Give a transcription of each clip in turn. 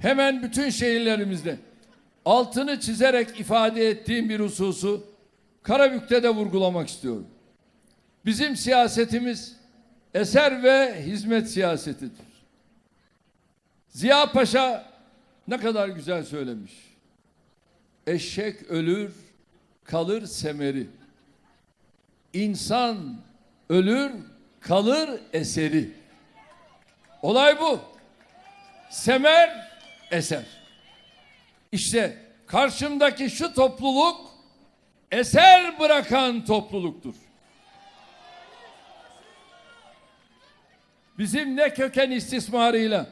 hemen bütün şehirlerimizde altını çizerek ifade ettiğim bir hususu Karabük'te de vurgulamak istiyorum. Bizim siyasetimiz eser ve hizmet siyasetidir. Ziya Paşa ne kadar güzel söylemiş. Eşek ölür, kalır semeri. İnsan ölür, kalır eseri. Olay bu. Semer, eser. İşte karşımdaki şu topluluk eser bırakan topluluktur. Bizim ne köken istismarıyla,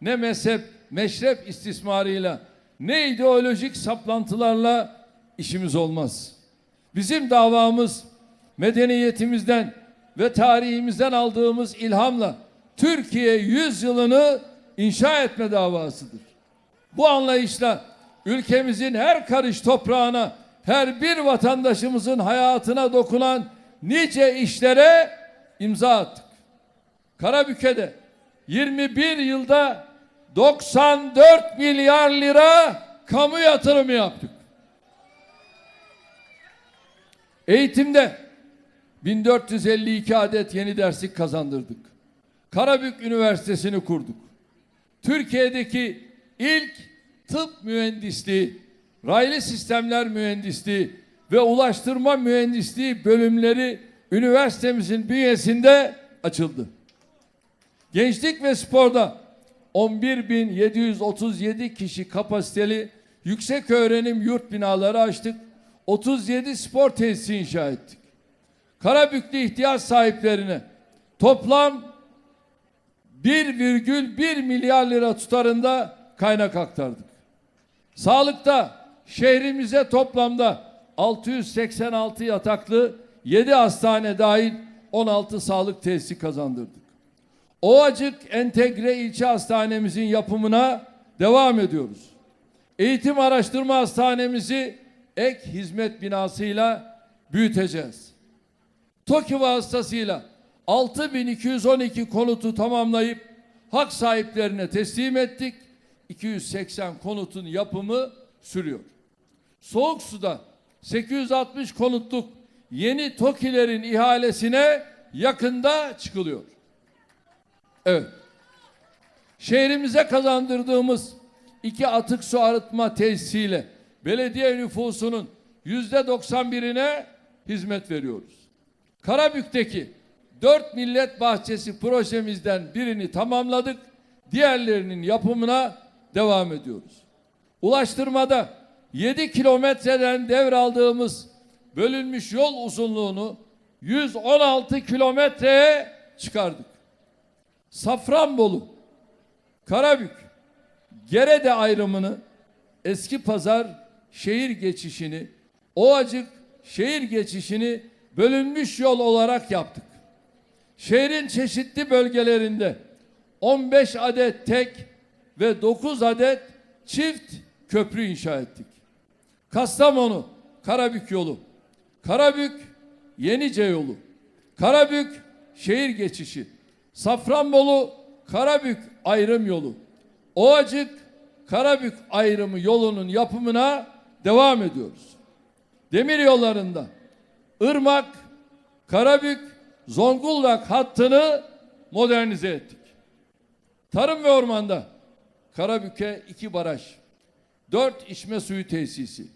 ne mezhep, meşrep istismarıyla, ne ideolojik saplantılarla işimiz olmaz. Bizim davamız medeniyetimizden ve tarihimizden aldığımız ilhamla Türkiye yüzyılını inşa etme davasıdır. Bu anlayışla ülkemizin her karış toprağına, her bir vatandaşımızın hayatına dokunan nice işlere imza attık. Karabük'e 21 yılda 94 milyar lira kamu yatırımı yaptık. Eğitimde 1452 adet yeni derslik kazandırdık. Karabük Üniversitesi'ni kurduk. Türkiye'deki ilk tıp mühendisliği, raylı sistemler mühendisliği ve ulaştırma mühendisliği bölümleri üniversitemizin bünyesinde açıldı. Gençlik ve sporda 11.737 kişi kapasiteli yüksek öğrenim yurt binaları açtık. 37 spor tesisi inşa ettik. Karabüklü ihtiyaç sahiplerine toplam 1,1 milyar lira tutarında kaynak aktardık. Sağlıkta şehrimize toplamda 686 yataklı 7 hastane dahil 16 sağlık tesisi kazandırdık. Ovacık Entegre İlçe Hastanemizin yapımına devam ediyoruz. Eğitim Araştırma Hastanemizi ek hizmet binasıyla büyüteceğiz. TOKİ vasıtasıyla 6212 konutu tamamlayıp hak sahiplerine teslim ettik. 280 konutun yapımı sürüyor. Soğuk suda 860 konutluk yeni TOKİ'lerin ihalesine yakında çıkılıyor. Evet. Şehrimize kazandırdığımız iki atık su arıtma tesisiyle belediye nüfusunun yüzde 91'ine hizmet veriyoruz. Karabük'teki dört millet bahçesi projemizden birini tamamladık. Diğerlerinin yapımına devam ediyoruz. Ulaştırmada 7 kilometreden devraldığımız bölünmüş yol uzunluğunu 116 kilometreye çıkardık. Safranbolu, Karabük, Gerede ayrımını, Eski Pazar şehir geçişini, Ovacık şehir geçişini bölünmüş yol olarak yaptık. Şehrin çeşitli bölgelerinde 15 adet tek ve 9 adet çift köprü inşa ettik. Kastamonu, Karabük yolu, Karabük, Yenice yolu, Karabük şehir geçişi, Safranbolu, Karabük ayrım yolu, Ovacık, Karabük ayrımı yolunun yapımına devam ediyoruz. Demir yollarında Irmak, Karabük, Zonguldak hattını modernize ettik. Tarım ve ormanda Karabük'e iki baraj, dört içme suyu tesisi,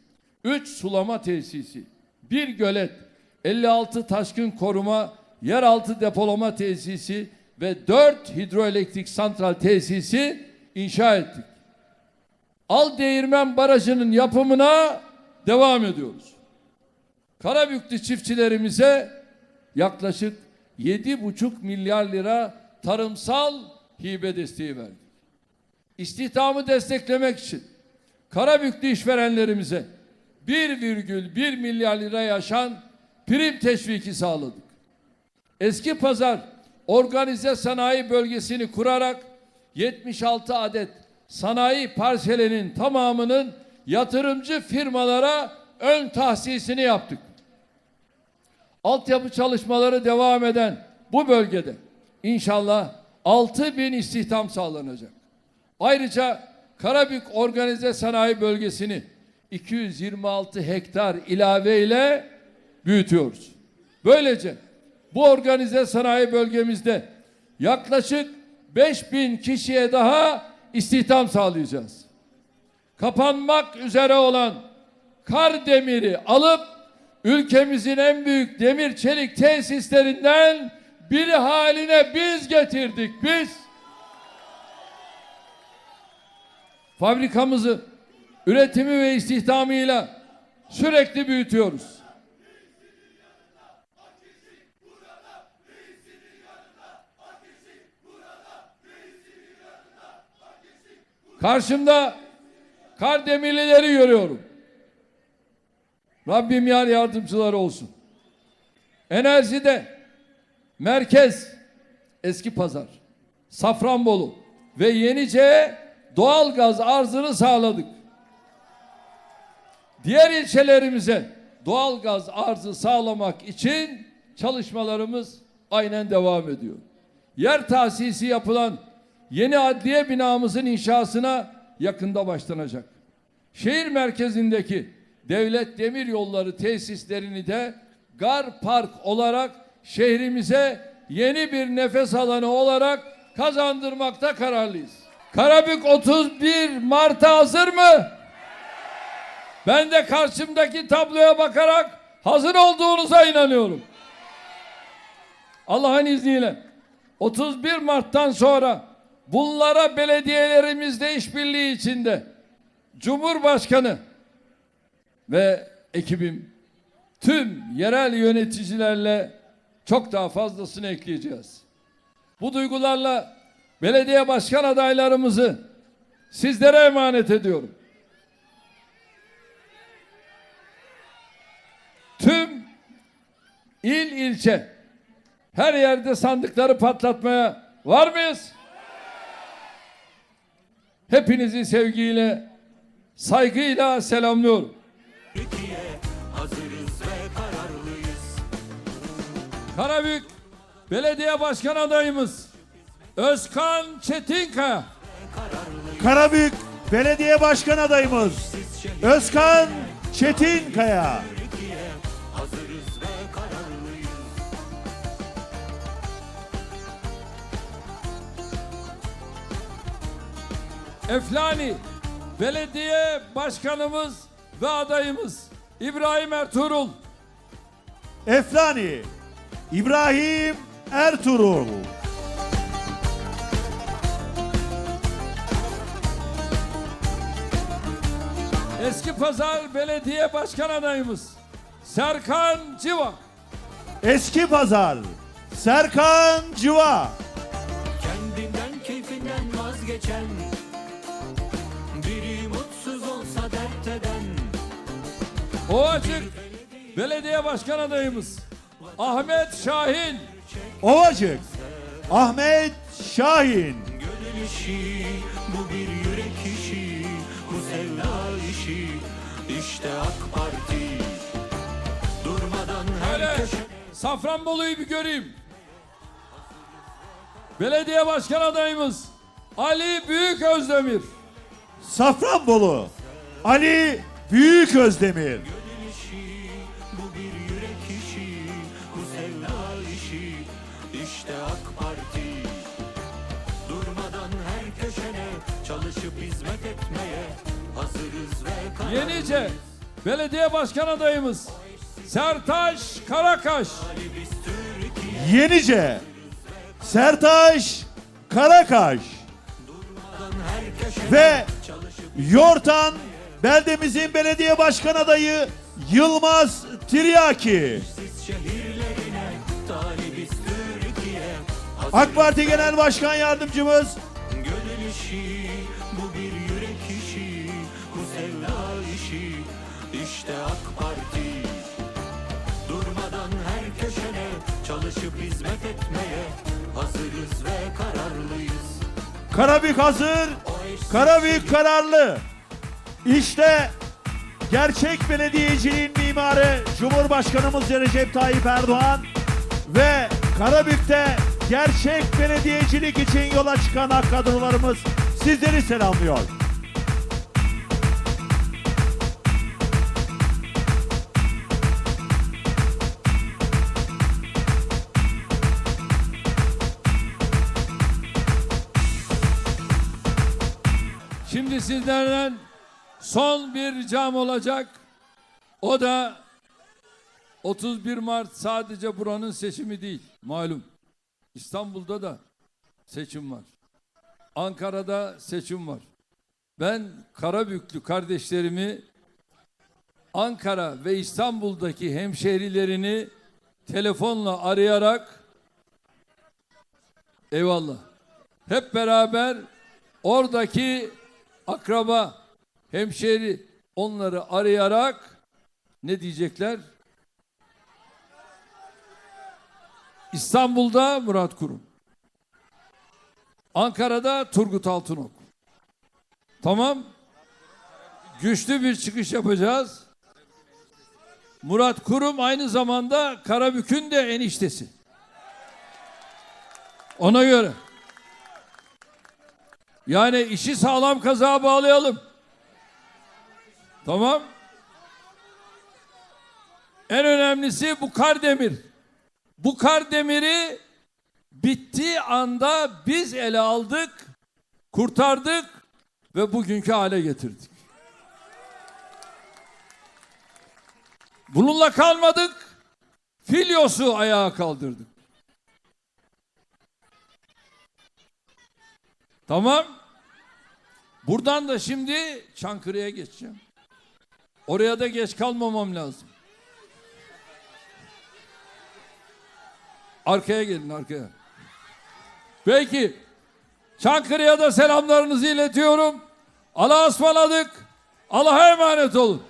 üç sulama tesisi, bir gölet, 56 taşkın koruma, yeraltı depolama tesisi ve dört hidroelektrik santral tesisi inşa ettik. Al Değirmen Barajı'nın yapımına devam ediyoruz. Karabüklü çiftçilerimize yaklaşık 7,5 milyar lira tarımsal hibe desteği verdik. İstihdamı desteklemek için Karabüklü işverenlerimize 1,1 milyar lira yaşan prim teşviki sağladık. Eski pazar organize sanayi bölgesini kurarak 76 adet sanayi parselinin tamamının yatırımcı firmalara ön tahsisini yaptık. Altyapı çalışmaları devam eden bu bölgede inşallah 6 bin istihdam sağlanacak. Ayrıca Karabük Organize Sanayi Bölgesi'ni 226 hektar ilave ile büyütüyoruz. Böylece bu organize sanayi bölgemizde yaklaşık 5000 kişiye daha istihdam sağlayacağız. Kapanmak üzere olan Kardemir'i alıp ülkemizin en büyük demir çelik tesislerinden biri haline biz getirdik biz. Fabrikamızı üretimi ve istihdamıyla sürekli büyütüyoruz. Karşımda Kardemirlileri görüyorum. Rabbim yar yardımcıları olsun. Enerjide merkez eski pazar, Safranbolu ve Yenice'ye doğal gaz arzını sağladık. Diğer ilçelerimize doğal gaz arzı sağlamak için çalışmalarımız aynen devam ediyor. Yer tahsisi yapılan yeni adliye binamızın inşasına yakında başlanacak. Şehir merkezindeki devlet demir yolları tesislerini de Gar Park olarak şehrimize yeni bir nefes alanı olarak kazandırmakta kararlıyız. Karabük 31 Mart'a hazır mı? Ben de karşımdaki tabloya bakarak hazır olduğunuza inanıyorum. Allah'ın izniyle 31 Mart'tan sonra bunlara belediyelerimizde işbirliği içinde Cumhurbaşkanı ve ekibim tüm yerel yöneticilerle çok daha fazlasını ekleyeceğiz. Bu duygularla belediye başkan adaylarımızı sizlere emanet ediyorum. Tüm il ilçe her yerde sandıkları patlatmaya var mıyız? Hepinizi sevgiyle, saygıyla selamlıyorum. Türkiye hazırız ve kararlıyız. Karabük Belediye Başkan adayımız Özkan Çetinkaya. Karabük Belediye Başkan adayımız Özkan Çetinkaya. Eflani Belediye Başkanımız ve adayımız İbrahim Ertuğrul. Eflani İbrahim Ertuğrul. Eski Pazar Belediye Başkan adayımız Serkan Civa. Eski Pazar Serkan Civa. Kendinden keyfinden vazgeçen Biri mutsuz olsa dert eden Ovacık Belediye Başkan adayımız Ahmet Şahin. Ovacık Ahmet Şahin. Gönül işi bu bir İşte AK Parti Durmadan her Öyle köşe Safranbolu'yu bir göreyim. Belediye Başkan adayımız Ali Büyük Özdemir. Safranbolu Ali Büyük Özdemir. Bu bir yürek işi, bu sevda işi. İşte AK Parti. Durmadan her köşene çalışıp hizmet etmeye hazırız ve kararlıyız. Yenice Belediye Başkan adayımız Sertaş Karakaş. Yenice Sertaş Karakaş. ve Yortan beldemizin belediye başkan adayı Yılmaz Tiryaki. AK Parti Genel Başkan Yardımcımız Gönül işi, bu bir yürek işi, bu sevda işi. İşte AK Parti. Durmadan her köşene çalışıp hizmet etmeye hazırız ve kararlıyız. Karabük hazır, Karabük kararlı. İşte gerçek belediyeciliğin mimarı Cumhurbaşkanımız Recep Tayyip Erdoğan ve Karabük'te gerçek belediyecilik için yola çıkan kadrolarımız sizleri selamlıyor. Şimdi sizlerden son bir ricam olacak. O da 31 Mart sadece buranın seçimi değil. Malum. İstanbul'da da seçim var. Ankara'da seçim var. Ben Karabüklü kardeşlerimi Ankara ve İstanbul'daki hemşehrilerini telefonla arayarak eyvallah hep beraber oradaki akraba, hemşehri onları arayarak ne diyecekler? İstanbul'da Murat Kurum. Ankara'da Turgut Altınok. Tamam. Güçlü bir çıkış yapacağız. Murat Kurum aynı zamanda Karabük'ün de eniştesi. Ona göre. Yani işi sağlam kazağa bağlayalım. Tamam. En önemlisi bu Kardemir. Bu Kardemir'i bittiği anda biz ele aldık, kurtardık ve bugünkü hale getirdik. Bununla kalmadık. Filyos'u ayağa kaldırdık. Tamam. Buradan da şimdi Çankırı'ya geçeceğim. Oraya da geç kalmamam lazım. Arkaya gelin arkaya. Peki. Çankırı'ya da selamlarınızı iletiyorum. Allah'a ısmarladık. Allah'a emanet olun.